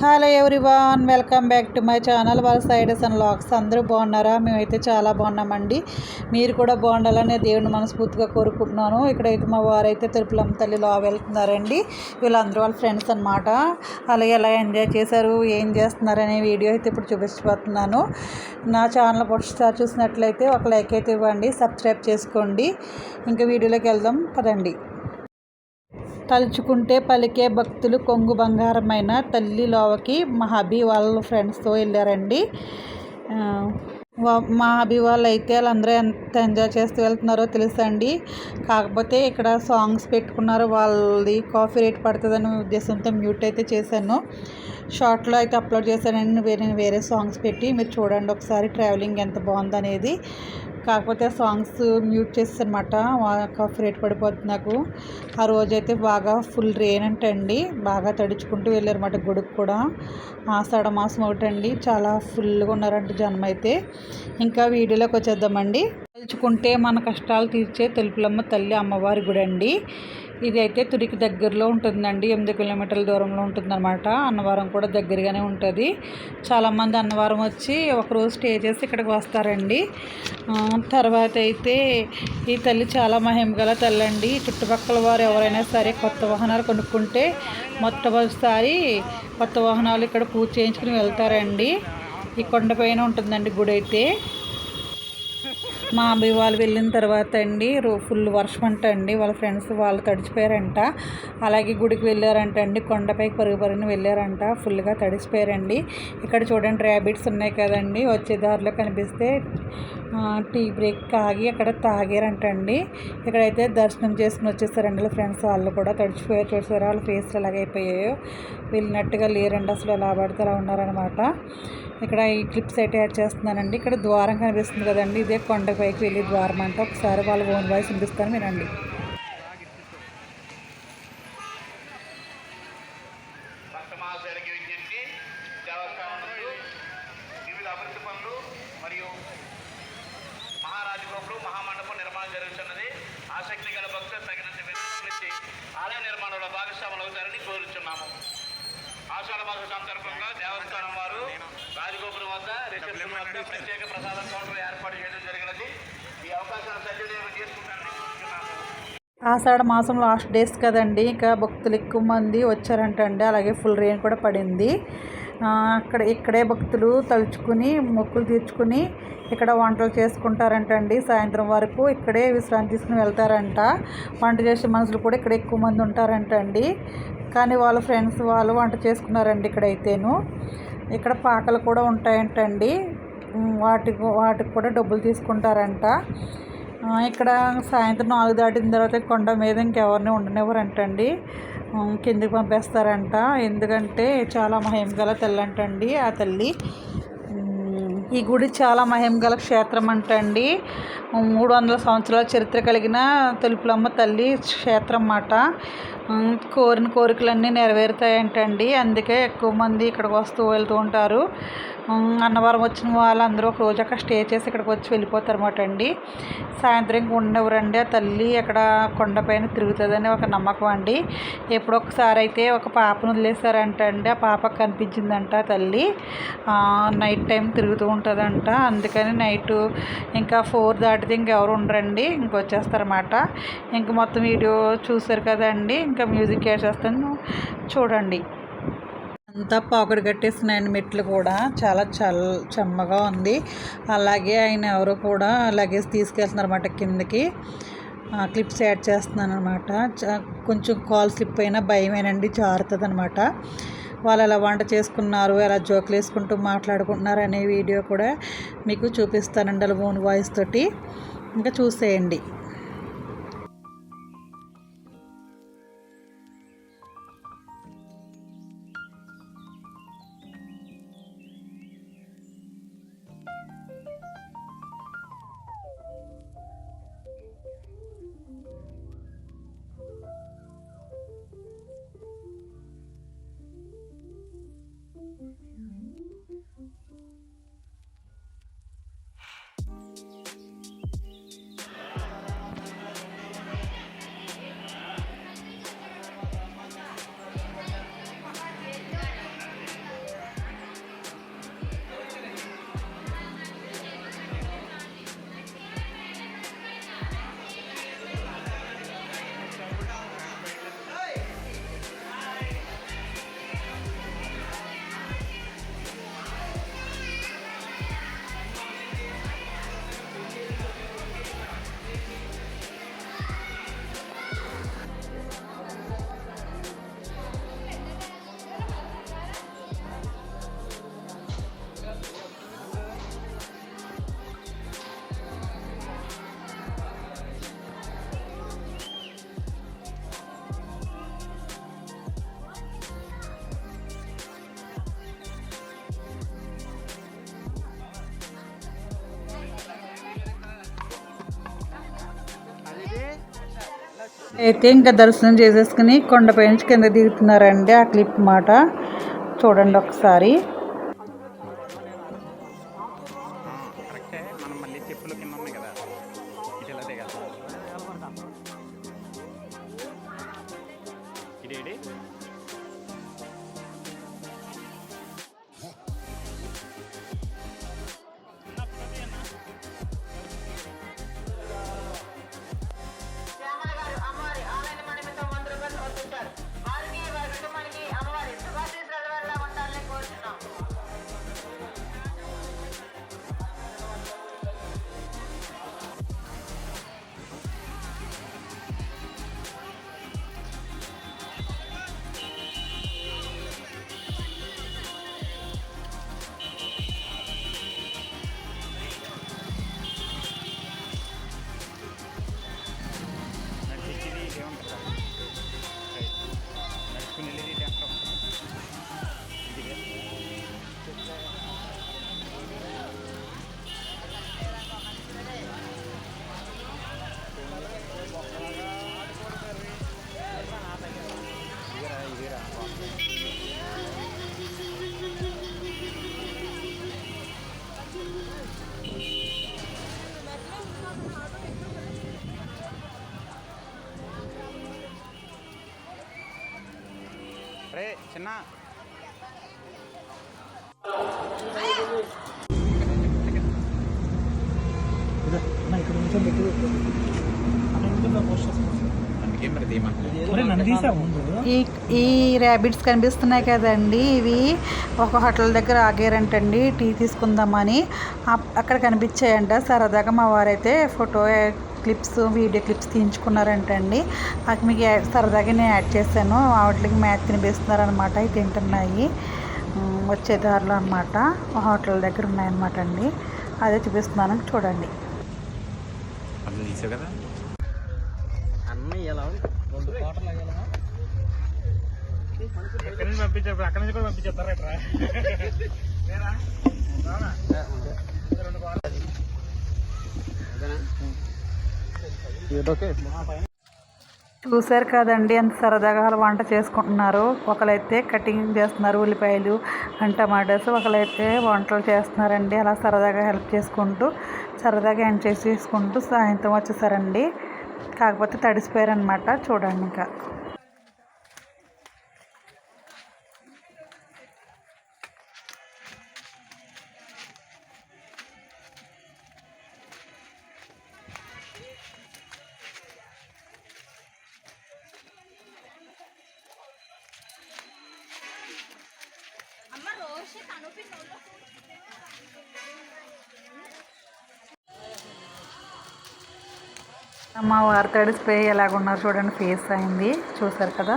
Hello everyone welcome back to my channel వాళ్ళ సైడస్ and lakhs అందరూ బాగున్నారా? మేమైతే చాలా బాగున్నామండి. మీరు కూడా బాగుండాలని దేవుని మనస్ఫూర్తిగా కోరుకుంటున్నాను. ఇక్కడైతే మా వారైతే తిరుపలమ్మ తల్లిలో వెళ్తున్నారండి. వీళ్ళందరూ వాళ్ళ ఫ్రెండ్స్ అనమాట అలాగే ఎలా ఎంజాయ్ చేశారు? ఏం చేస్తున్నారు అనే వీడియో అయితే ఇప్పుడు చూపించబోతున్నాను. నా ఛానల్ ఒకసారి చూసినట్లయితే ఒక లైక్ అయితే ఇవ్వండి సబ్స్క్రైబ్ చేసుకోండి. ఇంకా వీడియోలోకి వెళ్దాం పదండి. తలుచుకుంటే పలికే భక్తులు కొంగు బంగారమైన తల్లి లోవకి మా హబీ వాళ్ళ ఫ్రెండ్స్తో వెళ్ళారండి. మా హబీ వాళ్ళు అయితే వాళ్ళందరూ ఎంత ఎంజాయ్ చేస్తూ వెళ్తున్నారో తెలుసండి. కాకపోతే ఇక్కడ సాంగ్స్ పెట్టుకున్నారు వాళ్ళది కాఫీ రేట్ పడుతుందనే ఉద్దేశంతో మ్యూట్ అయితే చేశాను. షార్ట్లో అయితే అప్లోడ్ చేశానండి వేరే వేరే సాంగ్స్ పెట్టి. మీరు చూడండి ఒకసారి ట్రావెలింగ్ ఎంత బాగుందనేది. కాకపోతే సాంగ్స్ మ్యూట్ చేస్తానమాట కాఫీ రేట్ పడిపోతుంది నాకు. ఆ రోజైతే బాగా ఫుల్ రెయిన్ అంటండి బాగా తడుచుకుంటూ వెళ్ళారన్నమాట గుడికి కూడా. సడమాసం ఒకటండి చాలా ఫుల్గా ఉన్నారంట జనం అయితే. ఇంకా వీడియోలోకి వచ్చేద్దామండి. తలుచుకుంటే మన కష్టాలు తీర్చే తెలుపులమ్మ తల్లి అమ్మవారి గుడి అండి. ఇది అయితే తురికి దగ్గరలో ఉంటుందండి. ఎనిమిది కిలోమీటర్ల దూరంలో ఉంటుందన్నమాట. అన్నవరం కూడా దగ్గరగానే ఉంటుంది. చాలామంది అన్నవరం వచ్చి ఒకరోజు స్టే చేసి ఇక్కడికి వస్తారండి. తర్వాత అయితే ఈ తల్లి చాలా మహిమ గల తల్లి అండి. చుట్టుపక్కల వారు ఎవరైనా సరే కొత్త వాహనాలు కొనుక్కుంటే మొట్టమొదటిసారి కొత్త వాహనాలు ఇక్కడ పూజ చేయించుకుని వెళ్తారండి. ఈ కొండపైన ఉంటుందండి గుడి అయితే మా అబ్బాయి వాళ్ళు వెళ్ళిన తర్వాత అండి ఫుల్ వర్షం అంట అండి. వాళ్ళ ఫ్రెండ్స్ వాళ్ళు తడిచిపోయారంట. అలాగే గుడికి వెళ్ళారంట అండి. కొండపైకి పరుగు పరుగున వెళ్ళారంట. ఫుల్గా తడిచిపోయారండి ఇక్కడ చూడండి ర్యాబిట్స్ ఉన్నాయి కదండి. వచ్చే దారిలో కనిపిస్తే టీ బ్రేక్ తాగి అక్కడ తాగారంట అండి. ఇక్కడైతే దర్శనం చేసుకుని వచ్చేసారండి వాళ్ళ ఫ్రెండ్స్. వాళ్ళు కూడా తడిచిపోయారు. చూసారా? వాళ్ళ ఫేస్ ఎలాగైపోయాయో వెళ్ళినట్టుగా లేరండి అసలు. ఎలా పడితే అలా ఉన్నారనమాట ఇక్కడ ఈ క్లిప్స్ అయితే యాడ్ చేస్తున్నానండి. ఇక్కడ ద్వారం కనిపిస్తుంది కదండి. ఇదే కొండ పైకి వెళ్ళి ద్వారం అంటే. ఒకసారి వాళ్ళ ఓన్ వాయిస్ వినిపిస్తాను వినండి. మరియు మహామండపం నిర్మాణం జరుగుతున్నది. ఆసక్తి గల భక్తులు తగినంత విధానం ఆలయ నిర్మాణంలో భాగస్వాములు అవుతారని కోరుచున్నాము. ఆషాఢ మాస సందర్భంగా దేవస్థానం వారు రాజగోపురం వద్ద రిసెప్షన్ వద్ద ప్రత్యేక ప్రసాదం కౌంటర్ ఏర్పాటు చేయడం జరిగినది. ఈ అవకాశాన్ని సద్వినియోగం చేసుకుంటారని ఆషాఢ మాసం లాస్ట్ డేస్ కదండి ఇంకా భక్తులు ఎక్కువ మంది వచ్చారంటండి అలాగే ఫుల్ రెయిన్ కూడా పడింది. అక్కడ ఇక్కడే భక్తులు తలుచుకుని మొక్కులు తీర్చుకుని ఇక్కడ వంటలు చేసుకుంటారంటండి. సాయంత్రం వరకు ఇక్కడే విశ్రాంతి తీసుకుని వెళ్తారంట. వంట చేసే మనుషులు కూడా ఇక్కడ ఎక్కువ మంది ఉంటారంటండి. కానీ వాళ్ళ ఫ్రెండ్స్ వాళ్ళు వంట చేసుకున్నారండి ఇక్కడైతేను. ఇక్కడ పాకలు కూడా ఉంటాయంటండి. వాటికి వాటికి కూడా డబ్బులు తీసుకుంటారంట. ఇక్కడ సాయంత్రం నాలుగు దాటిన తర్వాత కొండ మీద ఇంకెవరిని ఉండనివ్వరంటండి. కిందికి పంపేస్తారంట. ఎందుకంటే చాలా మహిమ గల తల్లి అంటండి ఆ తల్లి. ఈ గుడి చాలా మహిమ గల క్షేత్రం అంటండి మూడు వందల సంవత్సరాల చరిత్ర కలిగిన తలుపులమ్మ తల్లి క్షేత్రం అన్నమాట కోరిన కోరికలన్నీ నెరవేరుతాయంటండి. అందుకే ఎక్కువ మంది ఇక్కడికి వస్తూ వెళ్తూ ఉంటారు. అన్నవరం వచ్చిన వాళ్ళందరూ ఒక రోజు అక్కడ స్టే చేసి ఇక్కడికి వచ్చి వెళ్ళిపోతారన్నమాట అండి. సాయంత్రం ఉండవరండి ఆ తల్లి అక్కడ కొండపైన తిరుగుతుందని ఒక నమ్మకం అండి. ఎప్పుడొకసారి అయితే ఒక పాపను వదిలేశారంట అండి ఆ పాప కనిపించిందంట తల్లి. నైట్ టైం తిరుగుతూ ఉంటుందంట. అందుకని నైట్ ఇంకా ఫోర్ దాటితే ఇంకెవరు ఉండరండి. ఇంకొచ్చేస్తారన్నమాట. ఇంక మొత్తం వీడియో చూసారు కదండి. ఇంకా మ్యూజిక్ వేసేస్తాను చూడండి. అంతా పాకెట్ కట్టేస్తున్నాయండి మెట్లు కూడా. చాలా చల్ చెమ్మగా ఉంది. అలాగే ఆయన ఎవరు కూడా లగేజ్ తీసుకెళ్తున్నారు అనమాట కిందకి క్లిప్స్ యాడ్ చేస్తున్నాను అనమాట కొంచెం కాల్ స్లిప్ అయినా భయమేనండి జారుతుంది అనమాట వాళ్ళు ఎలా వంట చేసుకున్నారు ఎలా జోకులు వేసుకుంటూ మాట్లాడుకుంటున్నారు అనే వీడియో కూడా మీకు చూపిస్తానండి అలా ఓన్ వాయిస్ తోటి. ఇంకా చూసేయండి. అయితే ఇంకా దర్శనం చేసేసుకుని కొండపై నుంచి కింద దిగుతున్నారండి ఆ క్లిప్ మాట. చూడండి ఒకసారి. రే చిన్న. ఈ ఈ ర్యాబిట్స్ కనిపిస్తున్నాయి కదండి ఇవి ఒక హోటల్ దగ్గర ఆగారంటండి టీ తీసుకుందామని. అప్- అక్కడ కనిపించాయంట సరదాగా మా వారైతే ఫోటో క్లిప్స్ వీడియో క్లిప్స్ తీయించుకున్నారంటండి అది మీకు యాడ్ సరదాగా నేను యాడ్ చేశాను. వాటికి మ్యాచ్ తినిపిస్తున్నారనమాట. ఇవి తింటున్నాయి. వచ్చే దారిలో అనమాట. హోటల్ దగ్గర ఉన్నాయన్నమాట అండి. అదే చూపిస్తున్నాను. చూడండి. అందులో తీసావు కదా? ఎక్కడి నుంచి పంపించారు అక్కడి నుంచి కూడా పంపించేస్తారా ఇట్రా చూశారు కదండి ఎంత సరదాగా వాళ్ళు వంట చేసుకుంటున్నారు. ఒకరైతే కటింగ్ చేస్తున్నారు ఉల్లిపాయలు అండ్ టమాటోస్ ఒకరైతే వంటలు చేస్తున్నారండి. అలా సరదాగా హెల్ప్ చేసుకుంటూ సరదాగా ఎండ్ చేసి చేసుకుంటూ సాయంత్రం వచ్చేసారండి. కాకపోతే తడిసిపోయారనమాట చూడండి ఇంకా. మా వారు తడిసిపోయి ఎలాగున్నారు చూడండి ఫేస్ అయింది. చూసారు కదా?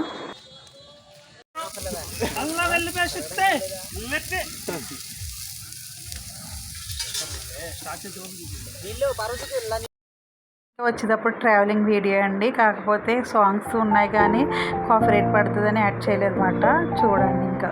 వచ్చేటప్పుడు ట్రావెలింగ్ వీడియో అండి. కాకపోతే సాంగ్స్ ఉన్నాయి కానీ కాఫీ రేట్ పడుతుందని యాడ్ చేయలేదు అనమాట చూడండి ఇంకా.